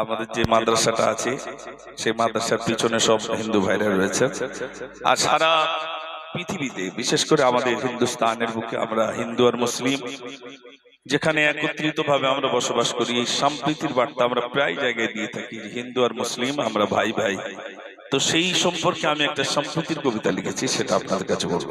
আমাদের যে মাদ্রাসাটা আছে, সেই মাদ্রাসার পিছনে সব হিন্দু ভাইরা রয়েছে। আর সারা পৃথিবীতে, বিশেষ করে আমাদের হিন্দুস্তানের বুকে আমরা হিন্দু আর মুসলিম, যেখানে একত্রিত ভাবে আমরা বসবাস করি, এই সম্প্রীতির বার্তা আমরা প্রায় জায়গায় দিয়ে থাকি হিন্দু আর মুসলিম আমরা ভাই ভাই। তো সেই সম্পর্কে আমি একটা সম্প্রীতির কবিতা লিখেছি, সেটা আপনাদের কাছে বলব।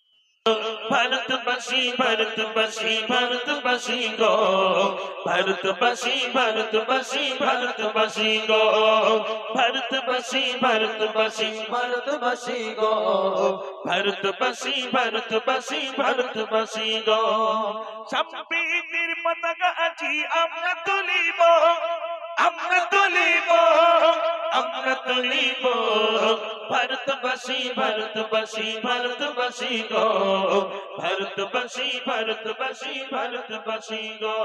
ভারতবাসী ভারতবাসী ভারতবাসী গো। ভারতবাসী ভারতবাসী ভারতবাসী গো। ভারতবাসী ভারতবাসী ভারতবাসী গো। ভারতবাসী ভারতবাসী ভারতবাসী গো। সম্প্রীতির পতাকা আজি আমরা তুলিব। আমরা তুলিব আমরা তুলিব। ভারতবাসী ভারতবাসী ভারতবাসী গো। ভারতবাসী ভারতবাসী ভারতবাসী গো।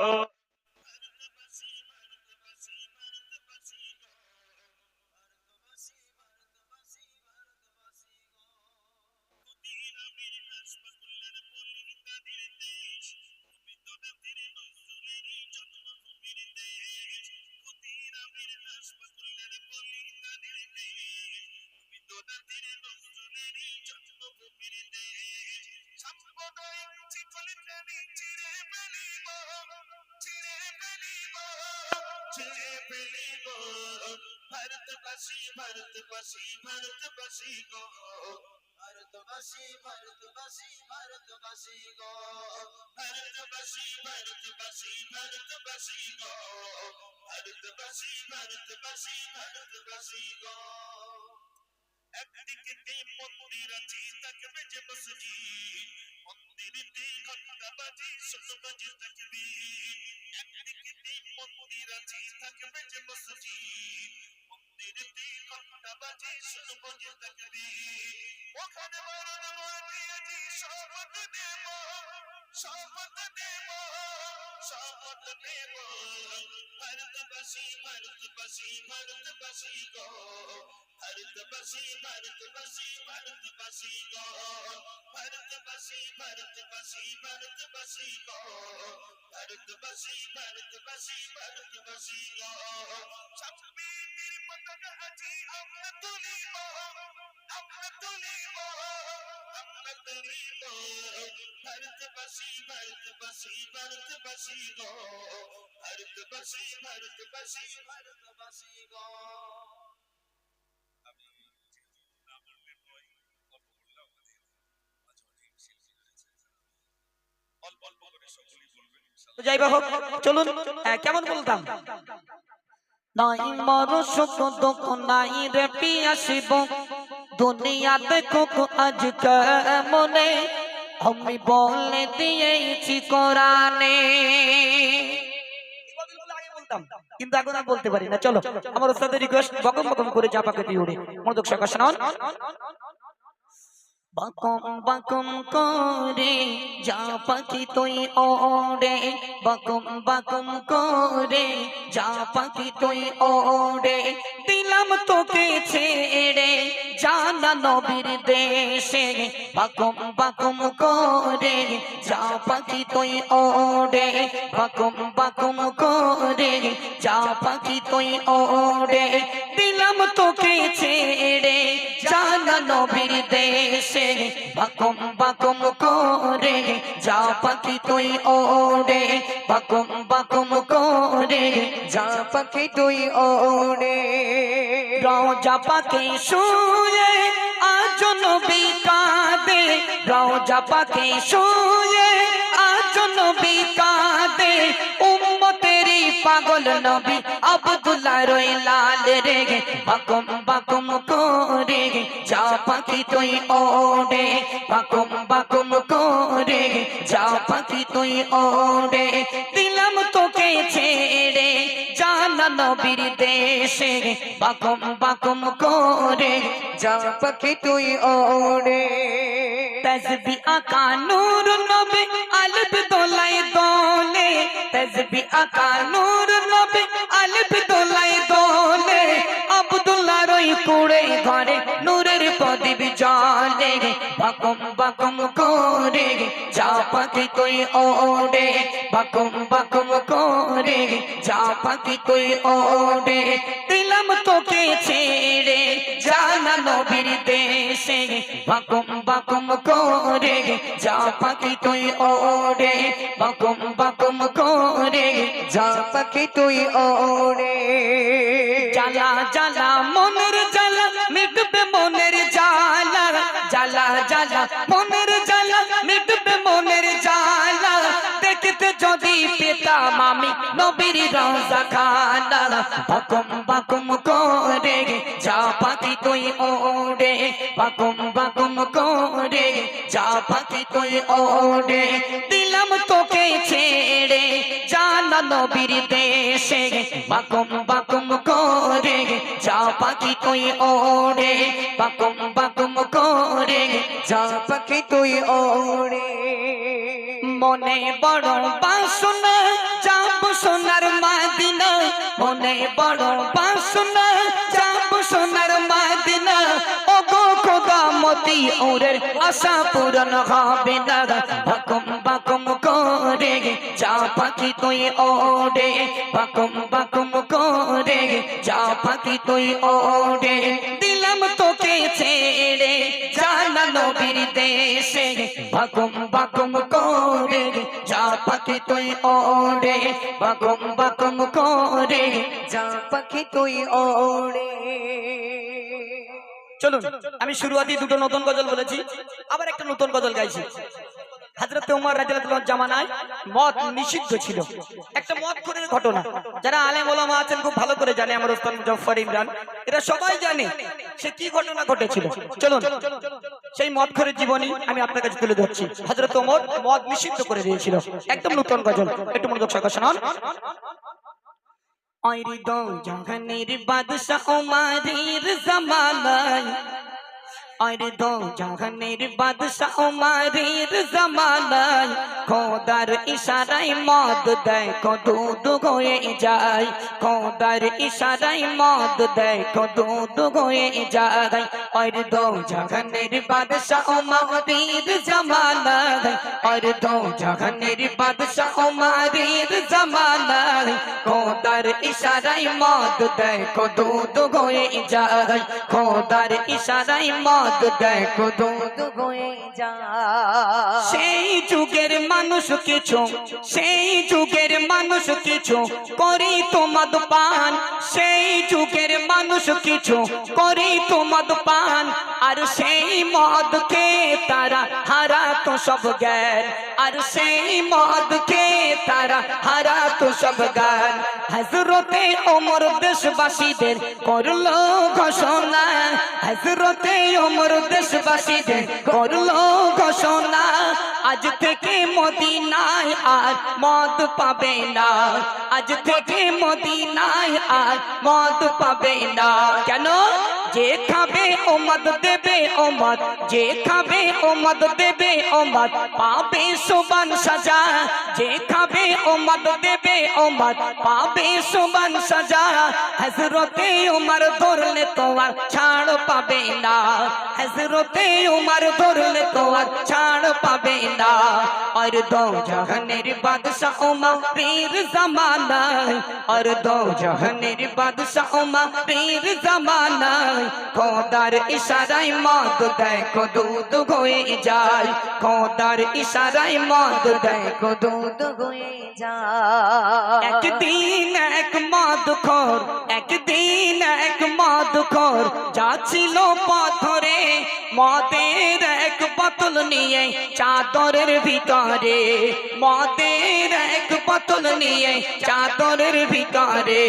ভারতবাসী ভারতবাসী ভারতবাসী গো ভারতবাসী ভারতবাসী ভারতবাসী গো ভারতবাসী ভারতবাসী ভারতবাসী গো ভারতবাসী ভারতবাসী ভারতবাসী গো একদিকে মন্দির আছে থাকবে যে মসজিদ। মন্দিরেতে ঘণ্টা বাজে শোনো বাজে থাকবে একদিকে মন্দির আছে থাকবে যে মসজিদ। মন্দিরেতে ঘণ্টা বাজে শোনো বাজে থাকবে ওখানে মরণ মরতে আজি শপথ নেব শপথ নেব শপথ নেব ভারতবাসী ভারতবাসী ভারতবাসী গো ভারতবাসী ভারতবাসী ভারতবাসী গো ভারতবাসী ভারতবাসী ভারতবাসী গো ভারতবাসী ভারতবাসী ভারতবাসী গো সম্প্রীতির পতাকা আজি আমরা তুলিব আমরা তুলিব যাই বা হোক চলুন কেমন বলতাম? নাই মর সুখ নাই রে পিয়াসিব। দুনিয়াতে কোক আজ মনে, আমি বলে দিয়েছি কোরআনে। বলতে পারি না, চলো, আমার ওস্তাদের রিকোয়েস্ট বকম বকম করে চাপাকে দিয়ে উড়ে। মনোদক শাখা শোনান। বাকম যা পাখি তুই ওড়ে? দিলাম তোকে ছেড়ে। জানা নবীর দেশে, বাকুম বাকুম করে যা পাখি তুই ওড়ে। বাকুম বাকুম করে যা পাখি তুই ওড়ে। দিলাম তোকে ছেড়ে জানা নবীর দেশে, বাকম বাকম করে যা পাখি তুই ওড়ে। বাকম বাকম করে যা পাখি তুই ওড়ে। রওজা পাখি শুয়ে, আজ নবী কাঁদে। রওজা পাখি শুয়ে, আজ নবী কাঁদে। উম্মতেরি পাগল নবী আব্দুল্লাহ রই লাল রে বাকম বাকম করে যা পাখি তুই ওড়ে, বাকম বাকম করে যা পাখি তুই ওড়ে। দিলাম তোকে ছেড়ে জানা নবীর দেশে বাকুম বাকুম করে যা পাখি তুই ওড়ে। তসবি আকা নূর নবী আলব দোলাই দোলে তসবি আকা নূর নবী আলব দোলাই দোলে। রই কুড়ে ঘরে নূরের প্রদীপ জলে বাকুম বাকুম করে যা পাখি তুই ওড়ে, বাকুম বাকুম করে যা পাখি তুই ওড়ে। দিলাম তোকে ছেড়ে, জানা নবীর দেশে, বাকুম বাকুম করে যা পাখি তুই ওড়ে, বাকুম বাকুম করে যা পাখি তুই ওড়ে। জ্বালা জ্বালা যদি পেতাম আমি নবীর রওজা খানা বাকুম বাকুম করে যা পাখি তুই ওড়ে, বাকুম বাকুম করে যা পাখি তুই ওড়ে। দিলাম তোকে ছেড়ে, জানা নবীর দেশে, বাকুম বাকুম করে যা পাখি তুই ওড়ে, বাকুম বাকুম করে যা পাখি তুই ওড়ে। মনে বড় বাসনা, যাব সোনার মাদিনা। মনে বড় বাসনা, যাব সোনার মাদিনা। ও গো খোদা, মতি ওরের আশা পূরণ হবে না। বাকুম বাকুম করে যা পাখি তুই ওড়ে। বাকুম বাকুম করে যা পাখি তুই ওড়ে। দিলাম তোকে ছেড়ে নবীর দেশে বাকুম বাকুম করে যা পাখি তুই ওড়ে। বাকুম বাকুম করে যা পাখি তুই ওড়ে। চলুন, আমি শুরুয়াতি দুটো নতুন গজল বলেছি। আবার একটা নতুন গজল গাইছি। হাজরত উমর রাদিয়াল্লাহু জামানায় মদ নিষিদ্ধ ছিল। একটা মদ ঘটনা। যারা আলেম ওলামা আছেন, খুব ভালো করে জানে আমার ওস্তাদ মুজাফফর ইমরান। এরা সবাই জানে সে কি ঘটনা ঘটেছিল। চলুন, সেই মদ খোরের জীবনী আমি আপনার কাছে তুলে ধরছি। হযরত ওমর মদ নিষিদ্ধ করে দিয়েছিল। একদম নতুন গজল। একটু মনোযোগ সহকারে আরে দো জাহানের বাদশা ওমারের জামানায়। খোদার ইশারায় মদ দেয় কদুদ হয়ে যায়। খোদার ইশারায় মদ দেয় কদুদ হয়ে যায়। আরে দো জাহানের বাদশা ওমারের জামানায়। আরে দো জাহানের বাদশা ওমারের জামানায়। খোদার ইশারায় মদ দেয় কদুদ হয়ে যায়। খোদার ইশারায় মদ দেয় কদুদ হয়ে যা সেই যুগের মানুষ কিছু, সেই যুগের মানুষ কিছু করি তোমাদ পান। সেই যুগের মানুষ কিছু করি তোমাদ পান। আর সেই মদকে তারা হারা তো সব জ্ঞান। আর সেই মদকে তারা, হারা তো সব জ্ঞান হজরতে ওমর দেশবাসীদের করল ঘোষণা। হজরতে ওমর দেশবাসীদের করল ঘোষণা। আজ থেকে মদিনায় আর মদ পাবে না। আজ থেকে মদিনায় আর মদ পাবে না। কেন? যে খাবে ও মদ দেবে ও মদ যে খাবে ও মদ দেবে ও মদ পাবে সুবান সাজা। যে খাবে ও মদ দেবে ও মদ পাবে সুবান সাজা। হজরতে উমর ধরলে তো আর ছাড় পাবে না। হজরতে উমর ধরলে তো আর ছাড় পাবে না। আর দো জাহানের বাদশাহ উমর পীর জামানায়, আর দো জাহানের বাদশাহ উমর পীর জামানায়, খোদার ইশারায় মদ দেয় কদুদ হয়ে যায়। খোদার ইশারায় মদ দেয় কদুদ হয়ে যায়। একদিন এক মদখোর একদিন এক মদ মদখোর যাচ্ছিল পাথরে। মদের এক বোতল নিয়ে চাদরের ভিতরে, মদের এক বোতল নিয়ে, চাদরের ভিতরে।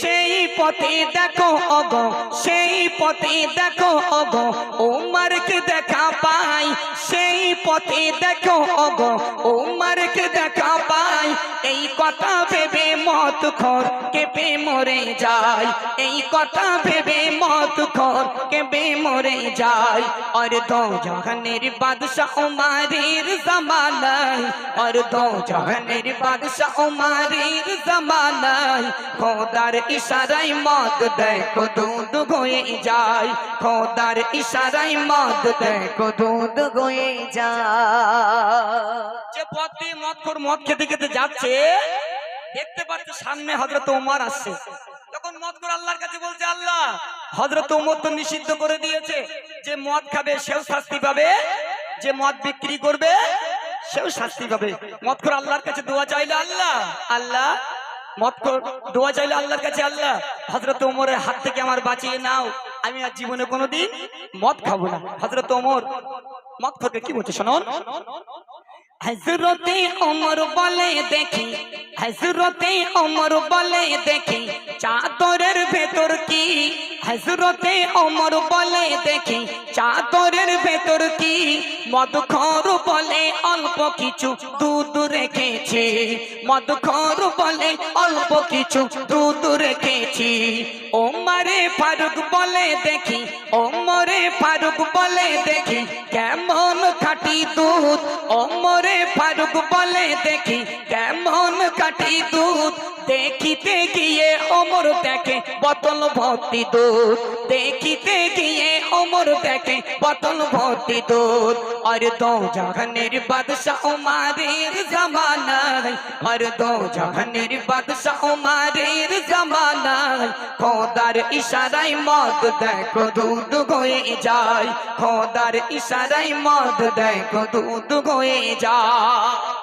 সেই পথে দেখো অগ সেই পথে দেখো অগ ওমারকে দেখা পাই। সেই পথে দেখো অগ ওমারকে দেখা পাই। এই কথা ভেবে মত খর, কেঁপে মরে যায়। এই কথা ভেবে মত খর, কেঁপে মরে যায়। আর দো জাহানের বাদশাহ উমারের জামানায় আর দো জাহানের বাদশাহ উমারের জামানায়। খোদার ইশারায় মদ দেখো দুধ হয়ে যায়। খোদার ইশারায় মদ দেখো দুধ গয়ে যা যে পথ মদ খোর মদ খেতে খেতে যাচ্ছে দেখতে পাচ্ছে সামনে হজরত ওমর আসছে। তখন মদ করে আল্লাহর কাছে বলছে, আল্লাহ হজরত ওমর তো নিষিদ্ধ করে দিয়েছে। যে মদ খাবে, সেও শাস্তি পাবে। যে মদ বিক্রি করবে, সেও শাস্তি পাবে। মদ করে আল্লাহর কাছে দোয়া চাইলে আল্লাহ আল্লাহ কর দোয়া চাইলে আল্লাহর কাছে আল্লাহ হজরত ওমরের হাত থেকে আমার বাঁচিয়ে নাও। আমি আর জীবনে কোনোদিন মদ খাব না। হজরত ওমর মদ খোরকে কি বলছে শোনো? হজরতে ওমর বলে দেখি হজরতে ওমর বলে দেখি চাদরের ভেতর কি হজরতে ওমর বলে, দেখি চাদরের ভেতর কি? মদখর বলে, অল্প কিছু দুধ রেখেছি। মদখর বলে, অল্প কিছু দুধ রেখেছি। ওমরে ফারুক বলে, দেখি। ওমরে ফারুক বলে, দেখি কেমন খাটি দুধ? ওমরে ফারুক বলে, দেখি কেমন কাটি দুধ? দেখিতে গিয়ে ওমর দেখে, বোতল ভর্তি দুধ। দেখিতে গিয়ে ওমর দেখে, বোতল ভর্তি দুধ। আর দো জাহানের বাদশাহ উমারের জামানায়, আর দো জাহানের বাদশাহ উমারের জামানায়। খোদার ইশারায় মদ দেখো, দুধ হয়ে যায়। খোদার ইশারায় মদ দেখো, দুধ হয়ে যায়।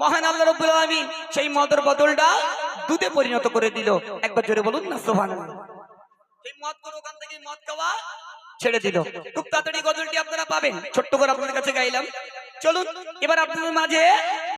মহান আল্লাহ রব্বুল আলামিন সেই মদের বদলটা দুধে পরিণত করে দিল। একবার জোরে বলুন না, সুবহানাল্লাহ। সেই মদ করে ওখান থেকে মদ খাওয়া ছেড়ে দিল। খুব তাড়াতাড়ি গজলটি আপনারা পাবেন। ছোট্ট করে আপনাদের কাছে গাইলাম। চলুন, এবার আপনাদের মাঝে